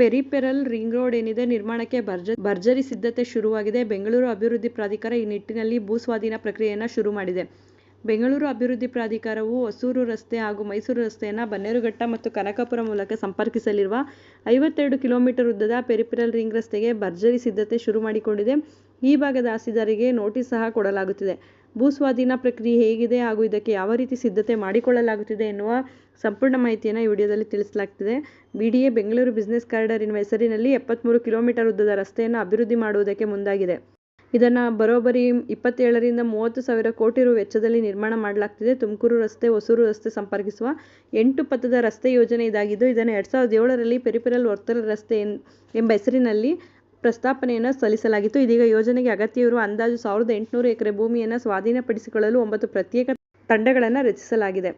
Peripheral ring road ಏನಿದೆ, ನಿರ್ಮಾಣಕ್ಕೆ ಭರ್ಜ, ಭರ್ಜರಿ ಸಿದ್ಧತೆ ಶುರುವಾಗಿದೆ. ಬೆಂಗಳೂರು ಅಭಿವೃದ್ಧಿ ಪ್ರಾಧಿಕಾರ ಈ ನಿಟ್ಟಿನಲ್ಲಿ ಭೂಸ್ವಾಧೀನ ಪ್ರಕ್ರಿಯೆಯನ್ನು ಶುರು ಮಾಡಿದೆ. ಬೆಂಗಳೂರು ಅಭಿವೃದ್ಧಿ ಪ್ರಾಧಿಕಾರವು ಹೊಸೂರು ರಸ್ತೆ ಹಾಗೂ ಮೈಸೂರು ರಸ್ತೆಯನ್ನು ಬನ್ನೇರುಘಟ್ಟ ಮತ್ತು ಕನಕಪುರ ಮೂಲಕ ಸಂಪರ್ಕಿಸಲಿರುವ ಐವತ್ತೆರಡು ಕಿಲೋಮೀಟರ್ ಉದ್ದದ ಪೆರಿಪೆರಲ್ ರಿಂಗ್ ರಸ್ತೆಗೆ ಭರ್ಜರಿ ಸಿದ್ಧತೆ ಶುರು ಮಾಡಿಕೊಂಡಿದೆ. ಈ ಭಾಗದ ಆಸ್ತಿದಾರರಿಗೆ ನೋಟಿಸ್ ಸಹ ಕೊಡಲಾಗುತ್ತಿದೆ. ಭೂಸ್ವಾಧೀನ ಪ್ರಕ್ರಿಯೆ ಹೇಗಿದೆ ಹಾಗೂ ಇದಕ್ಕೆ ಯಾವ ರೀತಿ ಸಿದ್ಧತೆ ಮಾಡಿಕೊಳ್ಳಲಾಗುತ್ತಿದೆ ಎನ್ನುವ ಸಂಪೂರ್ಣ ಮಾಹಿತಿಯನ್ನು ಈ ವಿಡಿಯೋದಲ್ಲಿ ತಿಳಿಸಲಾಗ್ತಿದೆ. ಬಿ ಬೆಂಗಳೂರು ಬಿಸಿನೆಸ್ ಕಾರಿಡಾರ್ ಎನ್ನುವ ಹೆಸರಿನಲ್ಲಿ ಎಪ್ಪತ್ತ್ಮೂರು ಕಿಲೋಮೀಟರ್ ಉದ್ದದ ರಸ್ತೆಯನ್ನು ಅಭಿವೃದ್ಧಿ ಮಾಡುವುದಕ್ಕೆ ಮುಂದಾಗಿದೆ. ಇದನ್ನು ಬರೋಬ್ಬರಿ ಇಪ್ಪತ್ತೇಳರಿಂದ ಮೂವತ್ತು ಸಾವಿರ ಕೋಟಿ ರು ವೆಚ್ಚದಲ್ಲಿ ನಿರ್ಮಾಣ ಮಾಡಲಾಗ್ತಿದೆ. ತುಮಕೂರು ರಸ್ತೆ, ಹೊಸೂರು ರಸ್ತೆ ಸಂಪರ್ಕಿಸುವ ಎಂಟು ಪಥದ ರಸ್ತೆ ಯೋಜನೆ ಇದಾಗಿದ್ದು, ಇದನ್ನು ಎರಡು ಸಾವಿರದ ಏಳರಲ್ಲಿ ಪೆರಿಫೆರಲ್ ವರ್ತಲ ರಸ್ತೆ ಎಂಬ ಹೆಸರಿನಲ್ಲಿ ಪ್ರಸ್ತಾಪನೆಯನ್ನು ಸಲ್ಲಿಸಲಾಗಿತ್ತು. ಇದೀಗ ಯೋಜನೆಗೆ ಅಗತ್ಯವಿರುವ ಅಂದಾಜು ಸಾವಿರದ ಎಂಟುನೂರು ಎಕರೆ ಭೂಮಿಯನ್ನು ಸ್ವಾಧೀನಪಡಿಸಿಕೊಳ್ಳಲು ಒಂಬತ್ತು ಪ್ರತ್ಯೇಕ ತಂಡಗಳನ್ನು ರಚಿಸಲಾಗಿದೆ.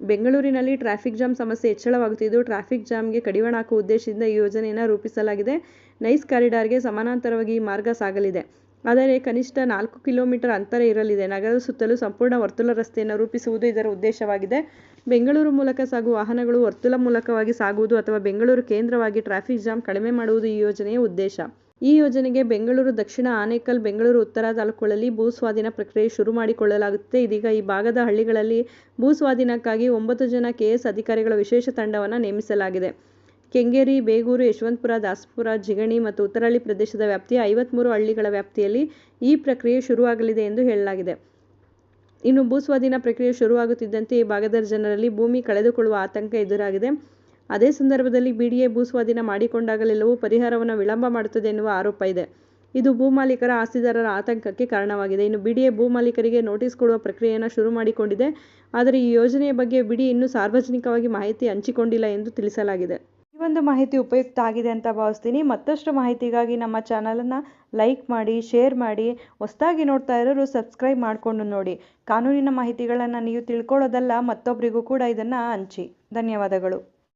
ಬೆಂಗಳೂರಿನಲ್ಲಿ ಟ್ರಾಫಿಕ್ ಜಾಮ್ ಸಮಸ್ಯೆ ಹೆಚ್ಚಳವಾಗುತ್ತಿದ್ದು, ಟ್ರಾಫಿಕ್ ಜಾಮ್ಗೆ ಕಡಿವಾಣ ಹಾಕುವ ಉದ್ದೇಶದಿಂದ ಈ ಯೋಜನೆಯನ್ನು ರೂಪಿಸಲಾಗಿದೆ. ನೈಸ್ ಕಾರಿಡಾರ್ಗೆ ಸಮಾನಾಂತರವಾಗಿ ಈ ಮಾರ್ಗ ಸಾಗಲಿದೆ. ಆದರೆ ಕನಿಷ್ಠ ನಾಲ್ಕು ಕಿಲೋಮೀಟರ್ ಅಂತರ ಇರಲಿದೆ. ನಗರದ ಸುತ್ತಲೂ ಸಂಪೂರ್ಣ ವರ್ತುಲ ರಸ್ತೆಯನ್ನು ರೂಪಿಸುವುದು ಇದರ ಉದ್ದೇಶವಾಗಿದೆ. ಬೆಂಗಳೂರು ಮೂಲಕ ಸಾಗುವ ವಾಹನಗಳು ವರ್ತುಲ ಮೂಲಕವಾಗಿ ಸಾಗುವುದು ಅಥವಾ ಬೆಂಗಳೂರು ಕೇಂದ್ರವಾಗಿ ಟ್ರಾಫಿಕ್ ಜಾಮ್ ಕಡಿಮೆ ಮಾಡುವುದು ಈ ಯೋಜನೆಯ ಉದ್ದೇಶ. ಈ ಯೋಜನೆಗೆ ಬೆಂಗಳೂರು, ದಕ್ಷಿಣ ಆನೇಕಲ್, ಬೆಂಗಳೂರು, ಉತ್ತರ ತಾಲೂಕುಗಳಲ್ಲಿ ಭೂ ಸ್ವಾಧೀನ ಪ್ರಕ್ರಿಯೆ ಶುರು ಮಾಡಿಕೊಳ್ಳಲಾಗುತ್ತಿದೆ. ಇದೀಗ ಈ ಭಾಗದ ಹಳ್ಳಿಗಳಲ್ಲಿ ಭೂ ಸ್ವಾಧೀನಕ್ಕಾಗಿ ಒಂಬತ್ತು ಜನ ಕೆಎಸ್ ಅಧಿಕಾರಿಗಳ ವಿಶೇಷ ತಂಡವನ್ನು ನೇಮಿಸಲಾಗಿದೆ. ಕೆಂಗೇರಿ, ಬೇಗೂರು, ಯಶವಂತಪುರ, ದಾಸಪುರ, ಜಿಗಣಿ ಮತ್ತು ಉತ್ತರಹಳ್ಳಿ ಪ್ರದೇಶದ ವ್ಯಾಪ್ತಿಯ ಐವತ್ತ್ಮೂರು ಹಳ್ಳಿಗಳ ವ್ಯಾಪ್ತಿಯಲ್ಲಿ ಈ ಪ್ರಕ್ರಿಯೆ ಶುರುವಾಗಲಿದೆ ಎಂದು ಹೇಳಲಾಗಿದೆ. ಇನ್ನು ಭೂಸ್ವಾಧೀನ ಪ್ರಕ್ರಿಯೆ ಶುರುವಾಗುತ್ತಿದ್ದಂತೆ ಈ ಭಾಗದ ಜನರಲ್ಲಿ ಭೂಮಿ ಕಳೆದುಕೊಳ್ಳುವ ಆತಂಕ ಎದುರಾಗಿದೆ. ಅದೇ ಸಂದರ್ಭದಲ್ಲಿ ಬಿಡಿಎ ಭೂಸ್ವಾಧೀನ ಮಾಡಿಕೊಂಡಾಗಲೆಲ್ಲವೂ ಪರಿಹಾರವನ್ನು ವಿಳಂಬ ಮಾಡುತ್ತದೆ ಎನ್ನುವ ಆರೋಪ ಇದೆ. ಇದು ಭೂಮಾಲೀಕರ ಆಸ್ತಿದಾರರ ಆತಂಕಕ್ಕೆ ಕಾರಣವಾಗಿದೆ. ಇನ್ನು ಬಿಡಿಎ ಭೂಮಾಲೀಕರಿಗೆ ನೋಟಿಸ್ ಕೊಡುವ ಪ್ರಕ್ರಿಯೆಯನ್ನು ಶುರು ಮಾಡಿಕೊಂಡಿದೆ. ಆದರೆ ಈ ಯೋಜನೆಯ ಬಗ್ಗೆ ಬಿಡಿ ಇನ್ನೂ ಸಾರ್ವಜನಿಕವಾಗಿ ಮಾಹಿತಿ ಹಂಚಿಕೊಂಡಿಲ್ಲ ಎಂದು ತಿಳಿಸಲಾಗಿದೆ. ಈ ಒಂದು ಮಾಹಿತಿ ಉಪಯುಕ್ತ ಆಗಿದೆ ಅಂತ ಭಾವಿಸ್ತೀನಿ. ಮತ್ತಷ್ಟು ಮಾಹಿತಿಗಾಗಿ ನಮ್ಮ ಚಾನಲನ್ನು ಲೈಕ್ ಮಾಡಿ, ಶೇರ್ ಮಾಡಿ, ಹೊಸದಾಗಿ ನೋಡ್ತಾ ಇರೋರು ಸಬ್ಸ್ಕ್ರೈಬ್ ಮಾಡಿಕೊಂಡು ನೋಡಿ. ಕಾನೂನಿನ ಮಾಹಿತಿಗಳನ್ನು ನೀವು ತಿಳ್ಕೊಳ್ಳೋದಲ್ಲ ಮತ್ತೊಬ್ಬರಿಗೂ ಕೂಡ ಇದನ್ನು ಹಂಚಿ. ಧನ್ಯವಾದಗಳು.